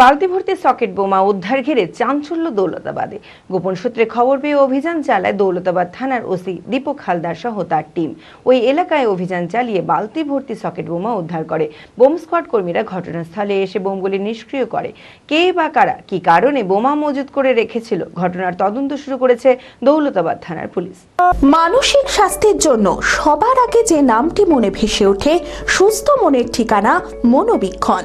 বালতি ভর্তি সকেট বোমা উদ্ধার ঘিরে চাঞ্চল্য দৌলতাবাদে। গোপন সূত্রে খবর পেয়ে অভিযান চালায় দৌলতাবাদ থানার ওসি দীপক হালদার সহ তার টিম। ওই এলাকায় অভিযান চালিয়ে বালতি ভর্তি সকেট বোমা উদ্ধার করে। বোম স্কোয়াড কর্মীরা ঘটনাস্থলে এসে বোমগুলি নিষ্ক্রিয় করে। কে বা কারা, কি কারণে বোমা মজুত করে রেখেছিল? ঘটনার তদন্ত শুরু করেছে দৌলতাবাদ থানার পুলিশ। মানসিক স্বাস্থ্যের জন্য সবার আগে যে নামটি মনে ভেসে ওঠে, সুস্থ মনের ঠিকানা মনোবীক্ষণ।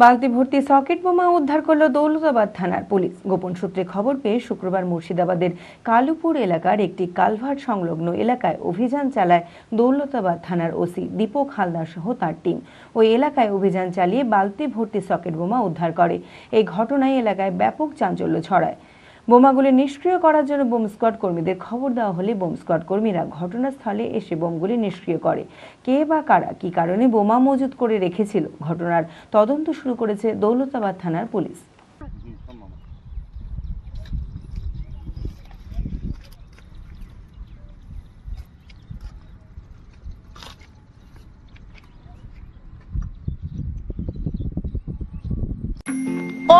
বালতি ভর্তি সকেট বোমা উদ্ধার করল দৌলতাবাদ থানার পুলিশ। গোপন সূত্রে খবর পেয়ে শুক্রবার মুর্শিদাবাদের কালুপুর এলাকার একটি কালভার্ট সংলগ্ন এলাকায় অভিযান চালায় দৌলতাবাদ থানার ওসি দীপক হালদার সহ তার টিম। ওই এলাকায় অভিযান চালিয়ে বালতি ভর্তি সকেট বোমা উদ্ধার করে। এই ঘটনায় এলাকায় ব্যাপক চাঞ্চল্য ছড়ায়। বোমাগুলি নিষ্ক্রিয় করার জন্য বোম স্কোয়াড কর্মীদের খবর দেওয়া হলে বোম স্কোয়াড কর্মীরা ঘটনাস্থলে এসে বোমগুলি নিষ্ক্রিয় করে। কে বা কারা, কি কারণে বোমা মজুত করে রেখেছিল? ঘটনার তদন্ত শুরু করেছে দৌলতাবাদ থানার পুলিশ।